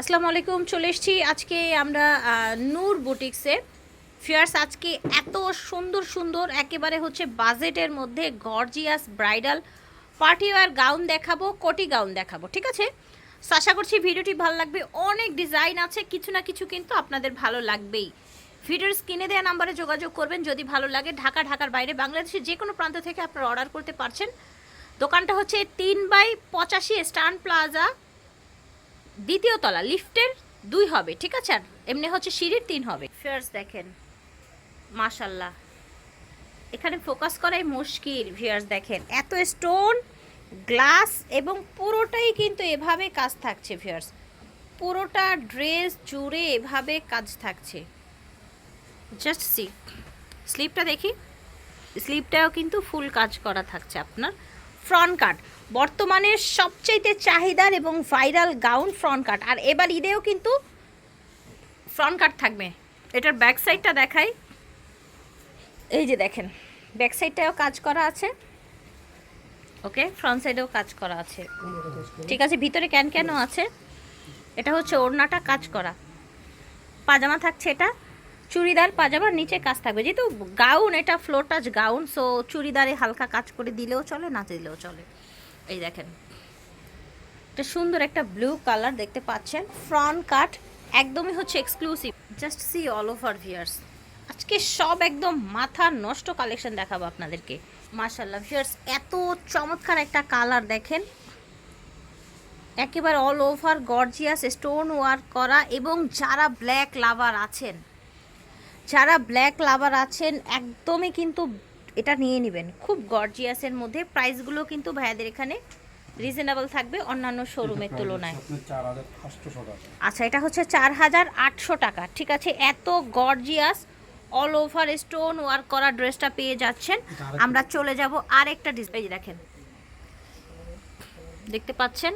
আসসালামু আলাইকুম চলে এসেছি আজকে আমরা নূর বুটিক্সে। ফিয়ার্স আজকে এত সুন্দর সুন্দর একেবারে হচ্ছে বাজেটের মধ্যে gorgeous bridal party wear gown দেখাবো কোটি গাউন দেখাবো ঠিক আছে? So, আশা করছি ভিডিওটি ভালো লাগবে। অনেক ডিজাইন আছে কিছু না কিছু কিন্তু আপনাদের ভালো লাগবেই। ভিডিওর স্ক্রিনে দেওয়া নাম্বারে যোগাযোগ করবেন যদি ভালো লাগে। ঢাকা ঢাকার বাইরে বাংলাদেশের যে কোনো প্রান্ত থেকে আপনারা অর্ডার করতে পারছেন। দোকানটা হচ্ছে তিন বাই পঁচাশি স্টান প্লাজা দ্বিতীয় তলা, লিফটের দুই হবে, ঠিক আছে? আর এমনি হচ্ছে সিঁড়ির তিন হবে। ফেয়ার্স দেখেন, মাশাল্লাহ। এখানে ফোকাস করাই মুশকিল ভিয়ার্স দেখেন। এত স্টোন গ্লাস এবং পুরোটাই কিন্তু এভাবে কাজ থাকছে ভিয়ার্স পুরোটা ড্রেস জুড়ে এভাবে কাজ থাকছে। জাস্ট সি স্লিপটা দেখি। স্লিপটাও কিন্তু ফুল কাজ করা থাকছে আপনার। Front cut. বর্তমানে সবচাইতে চাহিদার এবং ভাইরাল গাউন ফ্রন্ট কাট। আর এবার ঈদেও কিন্তু ফ্রন্ট কাট থাকবে। এটার ব্যাক সাইডটা দেখাই। এই যে দেখেন, ব্যাক সাইডটাও কাজ করা আছে। ওকে, ফ্রন্ট সাইডেও কাজ করা আছে। ঠিক আছে, ভিতরে ক্যান ক্যানও আছে। এটা হচ্ছে ওড়নাটা কাজ করা। পাজামা থাকছে এটা। চুড়িদার পাজামার নিচে কাজ থাকবে। যেহেতু গাউন, এটা ফ্লোর টাচ গাউন সো চুড়িদারে হালকা কাজ করে দিলেও চলে, না দিলেও চলে। এই দেখেন। এটা সুন্দর একটা ব্লু কালার দেখতে পাচ্ছেন। ফ্রন্ট কাট একদমই হচ্ছে exclusive just see all over viewers আজকে সব একদম মাথা নষ্ট কালেকশন দেখাবো আপনাদেরকে। মাশাল্লাহ ভিয়ার্স এত চমৎকার একটা কালার দেখেন। একেবারে all over gorgeous stone work করা এবং যারা ব্ল্যাক লাভার আছেন যারা ব্ল্যাক লাভার আছেন একদমই কিন্তু এটা নিয়ে নেবেন। খুব গর্জিয়াসের মধ্যে প্রাইসগুলো কিন্তু ভাইয়াদের এখানে রিজনেবল থাকবে অন্যান্য শোরুমের তুলনায়। আচ্ছা এটা হচ্ছে চার হাজার আটশো টাকা। ঠিক আছে এত gorgeous all over stone work করা ড্রেসটা পেয়ে যাচ্ছেন। আমরা চলে যাব আরেকটা ডিসপ্লে দেখেন। দেখতে পাচ্ছেন?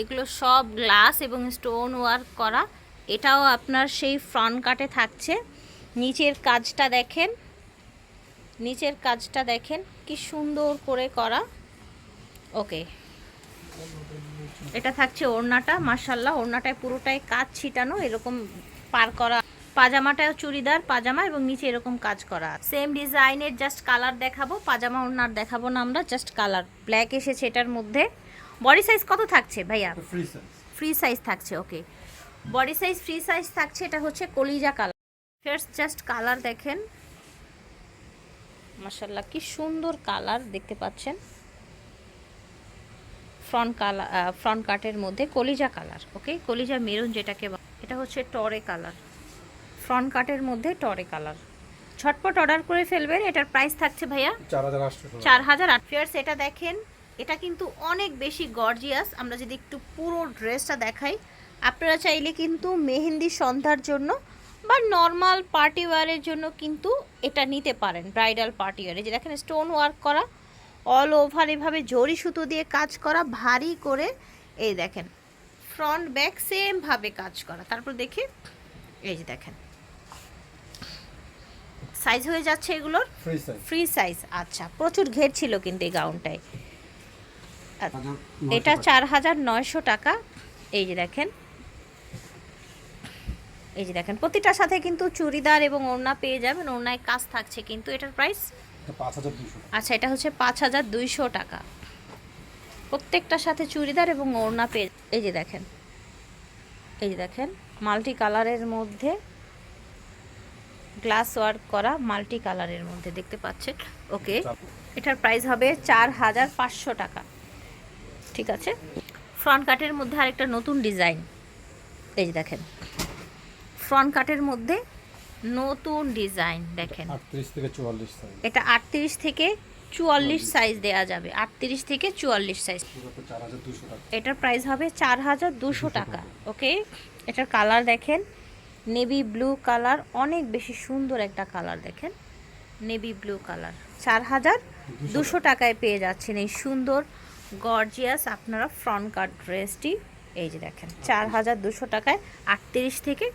এগুলো সব গ্লাস এবং স্টোন ওয়ার্ক করা। এটাও আপনার সেই ফ্রন্ট কাটে থাকছে। নিচের কাজটা দেখেন। নিচের কাজটা দেখেন কি সুন্দর করে করা। ওকে এটা থাকছে ওড়নাটা মার্শাল্লাহ ওড়নাটায় পুরোটাই কাজ ছিটানো এরকম পার করা। পাজামাটাও চুড়িদার পাজামা এবং নিচে এরকম কাজ করা। সেম ডিজাইনের জাস্ট কালার দেখাবো পাজামা ওড়নার দেখাবো না আমরা জাস্ট কালার ব্ল্যাক এসেছে এটার মধ্যে। বডি সাইজ কত থাকছে ভাইয়া? ফ্রি সাইজ ফ্রি সাইজ থাকছে okay body size free size থাকছে এটা হচ্ছে কলিজা কালার ফার্স্ট জাস্ট কালার দেখেন। মাশাল্লাহ কি সুন্দর কালার দেখতে পাচ্ছেন। ফ্রন্ট কালার ফ্রন্ট কাটের মধ্যে কলিজা কালার ওকে কলিজা মেরুন যেটাকে এটা হচ্ছে টরে কালার ফ্রন্ট কাটের মধ্যে টরে কালার ঝটপট অর্ডার করে ফেলবেন এটার প্রাইস থাকছে ভাইয়া চার হাজার আট ফিয়ার্স এটা দেখেন এটা কিন্তু অনেক বেশি গর্জিয়াস আমরা যদি একটু পুরো ড্রেসটা দেখাই আপনারা চাইলে কিন্তু মেহেন্দি সন্ধ্যার জন্য বা নর্মাল পার্টি ওয়ারের জন্য কিন্তু এটা নিতে পারেন ব্রাইডাল পার্টি ওয়ারে যে দেখেন স্টোন ওয়ার্ক করা অল ওভার এভাবে জরি সুতো দিয়ে কাজ করা ভারী করে এই দেখেন ফ্রন্ট ব্যাক সেমভাবে কাজ করা। তারপর দেখি এই যে দেখেন সাইজ হয়ে যাচ্ছে এগুলোর? ফ্রি সাইজ ফ্রি সাইজ আচ্ছা প্রচুর ঘের ছিল কিন্তু এই গাউনটায় এটা চার হাজার নয়শো টাকা। এই যে দেখেন। এই যে দেখেন প্রতিটার সাথে কিন্তু চুড়িদার এবং ওড়না পেয়ে যাবেন। ওড়নায় কাজ থাকছে কিন্তু এটার প্রাইস আচ্ছা এটা হচ্ছে পাঁচ হাজার দুইশো টাকা। প্রত্যেকটার সাথে চুড়িদার এবং ওড়না পেয়ে এই যে দেখেন। এই যে দেখেন মাল্টি কালারের মধ্যে গ্লাস ওয়ার্ক করা মাল্টি কালারের মধ্যে দেখতে পাচ্ছেন। ওকে এটার প্রাইস হবে চার হাজার পাঁচশো টাকা। ঠিক আছে। ফ্রন্ট কাটের মধ্যে আরেকটা নতুন ডিজাইন এই যে দেখেন। ফ্রন্ট কাটের মধ্যে নতুন ডিজাইন দেখেন। এটা আটত্রিশ থেকে চুয়াল্লিশ সাইজ দেয়া যাবে। আটত্রিশ থেকে চুয়াল্লিশ সাইজ এটার প্রাইস হবে চার হাজার দুশো টাকা ওকে এটার কালার দেখেন। নেভি ব্লু কালার অনেক বেশি সুন্দর একটা কালার দেখেন। নেভি ব্লু কালার চার হাজার দুশো টাকায় পেয়ে যাচ্ছেন এই সুন্দর গর্জিয়াস আপনারা ফ্রন্ট কাট ড্রেসটি এই যে দেখেন চার হাজার দুশো টাকায় আটত্রিশ থেকে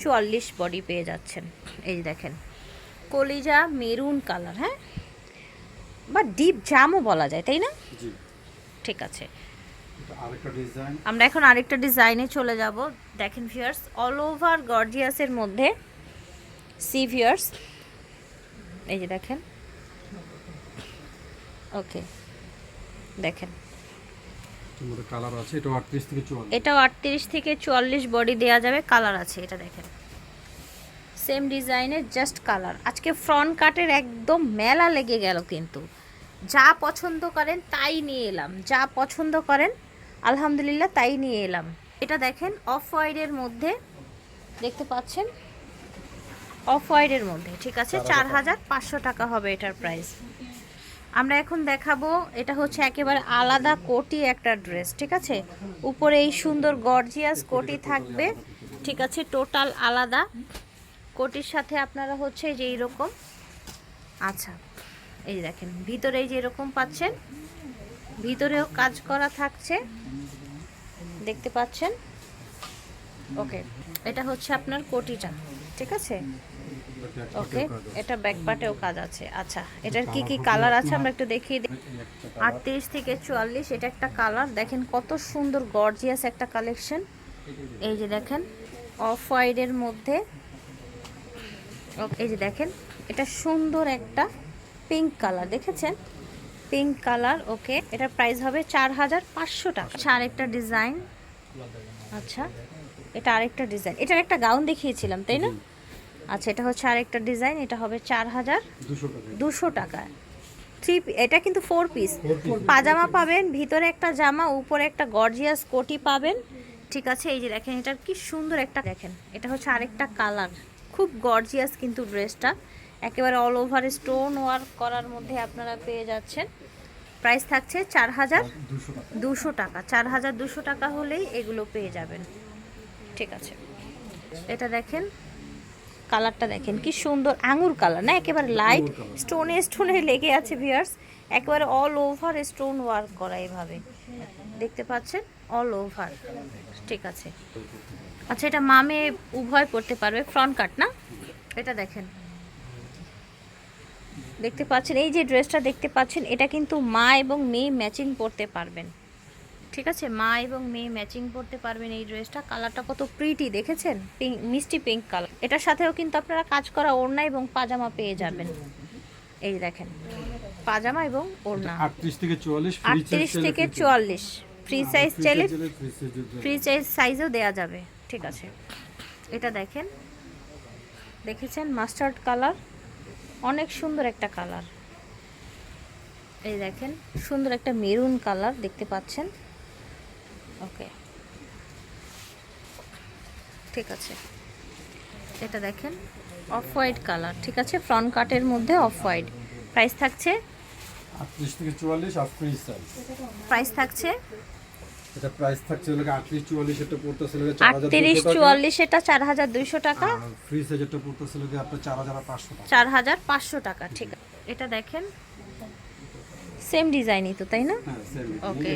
চুয়াল্লিশ বডি পেয়ে যাচ্ছেন। এই যে দেখেন কলিজা মেরুন কালার হ্যাঁ? বা ডিপ জামও বলা যায় তাই না? ঠিক আছে। আমরা এখন আরেকটা ডিজাইনে চলে যাব। দেখেন ভিউয়ার্স অল ওভার গর্জিয়াসের মধ্যে সি ভিউয়ার্স এই যে দেখেন। ওকে দেখেন। কালার আছে এটা আটত্রিশ থেকে চুয়াল্লিশ। এটাও আটত্রিশ থেকে চুয়াল্লিশ বডি দেওয়া যাবে কালার আছে এটা দেখেন। সেম ডিজাইনের জাস্ট কালার আজকে ফ্রন্ট কাটের একদম মেলা লেগে গেল কিন্তু। যা পছন্দ করেন তাই নিয়ে এলাম যা পছন্দ করেন আলহামদুলিল্লাহ তাই নিয়ে এলাম। এটা দেখেন অফ হোয়াইটের মধ্যে দেখতে পাচ্ছেন? অফ হোয়াইটের মধ্যে ঠিক আছে? চার হাজার পাঁচশো টাকা হবে এটার প্রাইস আমরা এখন দেখাবো, এটা হচ্ছে একেবারে আলাদা কোটি একটা ড্রেস, ঠিক আছে? উপরে এই সুন্দর গর্জিয়াস কোটি থাকবে, ঠিক আছে? টোটাল আলাদা। কোটির সাথে আপনারা হচ্ছে যে এইরকম। আচ্ছা এই দেখেন, ভিতরে এই যে এরকম পাচ্ছেন, ভিতরেও কাজ করা থাকছে, দেখতে পাচ্ছেন? ওকে, এটা হচ্ছে আপনার কোটিটা, ঠিক আছে? ওকে এটা ব্যাক পার্টেও কাজ আছে। আচ্ছা এটার কি কি কালার আছে আমরা একটু দেখিয়ে দিই। আটত্রিশ থেকে চুয়াল্লিশ এটা একটা কালার দেখেন কত সুন্দর গর্জিয়াস একটা কালেকশন এই যে দেখেন অফ হোয়াইটের মধ্যে। এই যে দেখেন এটা সুন্দর একটা পিঙ্ক কালার দেখেছেন? পিঙ্ক কালার ওকে এটার প্রাইস হবে চার হাজার পাঁচশো টাকা। আচ্ছা আরেকটা ডিজাইন আচ্ছা এটা আরেকটা ডিজাইন এটার একটা গাউন দেখিয়েছিলাম তাই না? আচ্ছা এটা হচ্ছে আরেকটা ডিজাইন এটা হবে চার হাজার দুশো টাকা। থ্রি এটা কিন্তু ফোর পিস পাজামা পাবেন ভিতরে একটা জামা উপরে একটা গর্জিয়াস কোটি পাবেন। ঠিক আছে এই যে দেখেন এটার কি সুন্দর একটা দেখেন এটা হচ্ছে আরেকটা কালার খুব গর্জিয়াস কিন্তু ড্রেসটা। একেবারে অল ওভার স্টোন ওয়ার্ক করার মধ্যে আপনারা পেয়ে যাচ্ছেন। প্রাইস থাকছে চার হাজার দুশো টাকা। চার হাজার দুশো টাকা হলেই এগুলো পেয়ে যাবেন। ঠিক আছে। এটা দেখেন কালারটা দেখেন কি সুন্দর আঙুর কালার না? একেবারে লাইট স্টোনে স্টোনে লেগে আছে ভিয়ার্স একেবারে অল ওভার স্টোন ওয়ার্ক করা এভাবে। দেখতে পাচ্ছেন? অল ওভার ঠিক আছে। আচ্ছা এটা মামে উভয় পড়তে পারবে ফ্রন্ট কাট না? এটা দেখেন। দেখতে পাচ্ছেন এই যে ড্রেসটা দেখতে পাচ্ছেন এটা কিন্তু মা এবং মেয়ে ম্যাচিং পরতে পারবেন। ঠিক আছে? মা এবং মেয়ে ম্যাচিং পরতে পারবেন এই ড্রেসটা কালারটা কত প্রিটি দেখেছেন? পিঙ্ক মিষ্টি পিঙ্ক কালার এটার সাথেও কিন্তু আপনারা কাজ করা ওড়না এবং পাজামা পেয়ে যাবেন। এই দেখেন পাজামা এবং ওড়না। আটত্রিশ থেকে চুয়াল্লিশ আটত্রিশ থেকে চুয়াল্লিশ। ফ্রি হ্যাঁ, সাইজ চাইলে। ফ্রি সাইজ সাইজও দেওয়া যাবে। ঠিক আছে। এটা দেখেন দেখেছেন মাস্টার্ড কালার অনেক সুন্দর একটা কালার এই দেখেন সুন্দর একটা মেরুন কালার দেখতে পাচ্ছেন। ওকে। ঠিক আছে। এটা দেখেন অফ হোয়াইট কালার ঠিক আছে? ফ্রন্ট কাটের মধ্যে অফ হোয়াইট প্রাইস থাকছে? থেকে প্রাইস থাকছে? এটা প্রাইস থাকছে হলো এটা পড়তেছে হলো চার হাজার আটত্রিশ দুশো টাকা। এটা ফ্রি সাইজ এটা পড়তেছে হলো আপনার টাকা ঠিক আছে। এটা দেখেন সেম ডিজাইনই তো তাই না? ওকে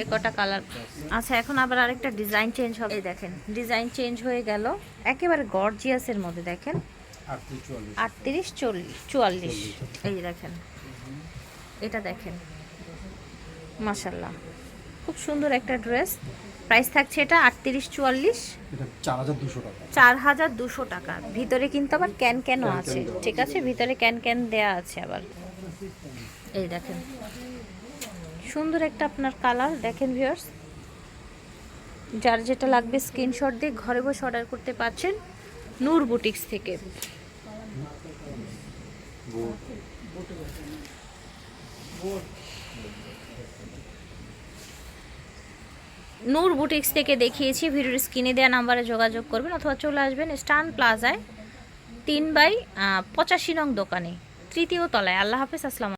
এ কটা কালার আচ্ছা এখন আবার আরেকটা ডিজাইন চেঞ্জ হবে দেখেন। ডিজাইন চেঞ্জ হয়ে গেল। একেবারে গর্জিয়াসের মধ্যে দেখেন। আটত্রিশ চল্লিশ। চুয়াল্লিশ। এই যে দেখেন। এটা দেখেন। মাসাল্লাহ খুব সুন্দর একটা ড্রেস। প্রাইস থাকছে এটা আটত্রিশ চুয়াল্লিশ। এটা চার হাজার দুশো টাকা। চার হাজার দুশো টাকা। ভিতরে কিন্তু আবার ক্যান ক্যানও আছে। ঠিক আছে। ভিতরে ক্যান ক্যান দেয়া আছে আবার। এই দেখেন। সুন্দর একটা আপনার কালার, দেখেন ভিউয়ার্স যার যেটা লাগবে স্ক্রিনশট দিয়ে ঘরে বসে অর্ডার করতে পারছেন নূর বুটিক্স থেকে। নূর বুটিক্স থেকে দেখিয়েছি, ভিডিওর স্ক্রিনে দেওয়া নাম্বারে যোগাযোগ করবেন অথবা চলে আসবেন স্টান প্লাজায় তিন বাই পঁচাশি নং দোকানে, তৃতীয় তলায়। আল্লাহ হাফিজ, আসসালাম